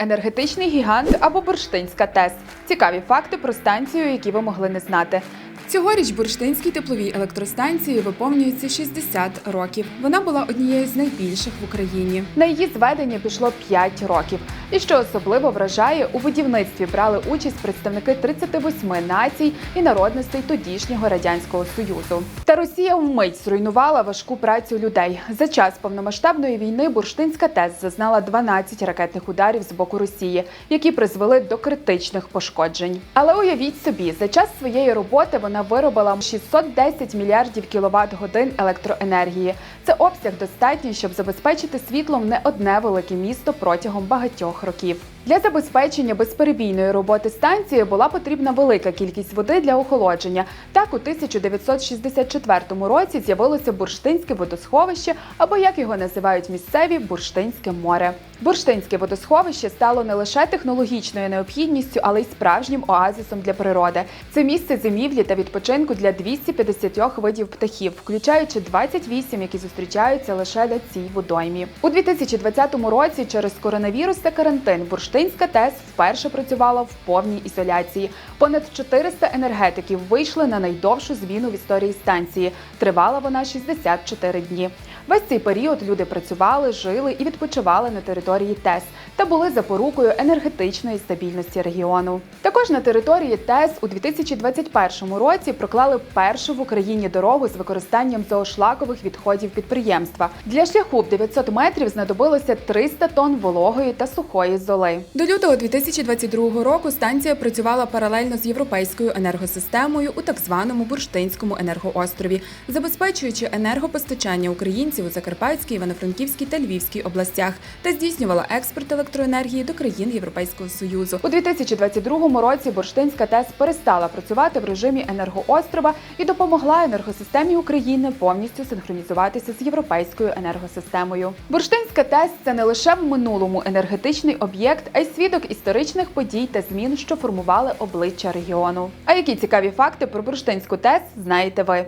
Енергетичний гігант або бурштинська ТЕС. Цікаві факти про станцію, які ви могли не знати. Цьогоріч Бурштинській тепловій електростанції виповнюється 60 років. Вона була однією з найбільших в Україні. На її зведення пішло 5 років. І що особливо вражає, у будівництві брали участь представники 38 націй і народностей тодішнього радянського союзу. Та Росія вмить зруйнувала важку працю людей. За час повномасштабної війни Бурштинська ТЕС зазнала 12 ракетних ударів з боку Росії, які призвели до критичних пошкоджень. Але уявіть собі, за час своєї роботи вона виробила 610 мільярдів кіловат годин електроенергії. Це обсяг достатній, щоб забезпечити світлом не одне велике місто протягом багатьох років. Для забезпечення безперебійної роботи станції була потрібна велика кількість води для охолодження. Так, у 1964 році з'явилося бурштинське водосховище, або як його називають місцеві бурштинське море. Бурштинське водосховище стало не лише технологічною необхідністю, але й справжнім оазисом для природи. Це місце зимівлі та відпочинку для 250 видів птахів, включаючи 28, які зустрічаються лише на цій водоймі. У 2020 році через коронавірус та карантин Бурштинська ТЕС вперше працювала в повній ізоляції. Понад 400 енергетиків вийшли на найдовшу зміну в історії станції. Тривала вона 64 дні. Весь цей період люди працювали, жили і відпочивали на території ТЕС та були запорукою енергетичної стабільності регіону. Також на території ТЕС у 2021 році проклали першу в Україні дорогу з використанням зоошлакових відходів підприємства. Для шляху в 900 метрів знадобилося 300 тонн вологої та сухої золи. До лютого 2022 року станція працювала паралельно з європейською енергосистемою у так званому Бурштинському енергоострові, забезпечуючи енергопостачання українців у Закарпатській, Івано-Франківській та Львівській областях та здійснювала експорт електроенергії до країн Європейського союзу. У 2022 році Бурштинська ТЕС перестала працювати в режимі енергоострова і допомогла енергосистемі України повністю синхронізуватися з європейською енергосистемою. Бурштинська ТЕС це не лише в минулому енергетичний об'єкт, а й свідок історичних подій та змін, що формували обличчя регіону. А які цікаві факти про Бурштинську ТЕС знаєте ви?